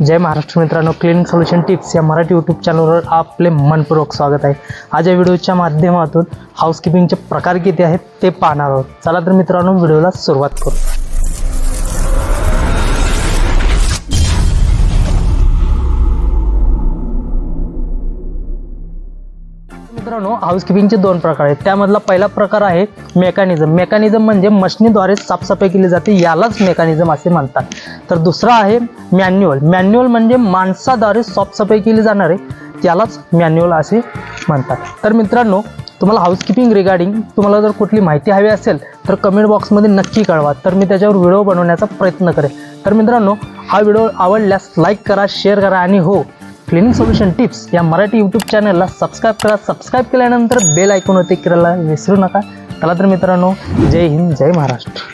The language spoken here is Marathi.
जय महाराष्ट्र मित्रांनो क्लिनिक सोल्युशन टिप्स या मराठी यूट्यूब चॅनलवर आपले मनपूर्वक स्वागत आहे. आज या व्हिडिओच्या माध्यमातून हाऊसकीपिंगचे प्रकार किती आहेत ते पाहणार आहोत. चला तर मित्रांनो व्हिडिओला सुरुवात करू. मित्रांनो हाऊसकीपिंगचे दोन प्रकार आहेत. त्यामधला पहिला प्रकार आहे मेकॅनिझम मेकॅनिझम म्हणजे मशनीद्वारे साफसफाई केली जाते यालाच मेकॅनिझम असे म्हणतात. तर दुसरा आहे मॅन्युअल मॅन्युअल म्हणजे माणसाद्वारे साफसफाई केली जाणारे त्यालाच मॅन्युअल असे म्हणतात. तर मित्रांनो तुम्हाला हाऊसकीपिंग रिगार्डिंग तुम्हाला जर कुठली माहिती हवी असेल तर कमेंट बॉक्समध्ये नक्की कळवा. तर मी त्याच्यावर व्हिडिओ बनवण्याचा प्रयत्न करेन. तर मित्रांनो हा व्हिडिओ आवडल्यास लाईक करा शेअर करा आणि हो क्लिनिक सोल्युशन टिप्स या मराठी यूट्यूब चॅनलला सबस्क्राईब करा. सबस्क्राईब केल्यानंतर बेल ऐकून होते करायला विसरू नका. चला तर मित्रांनो जय हिंद जय महाराष्ट्र.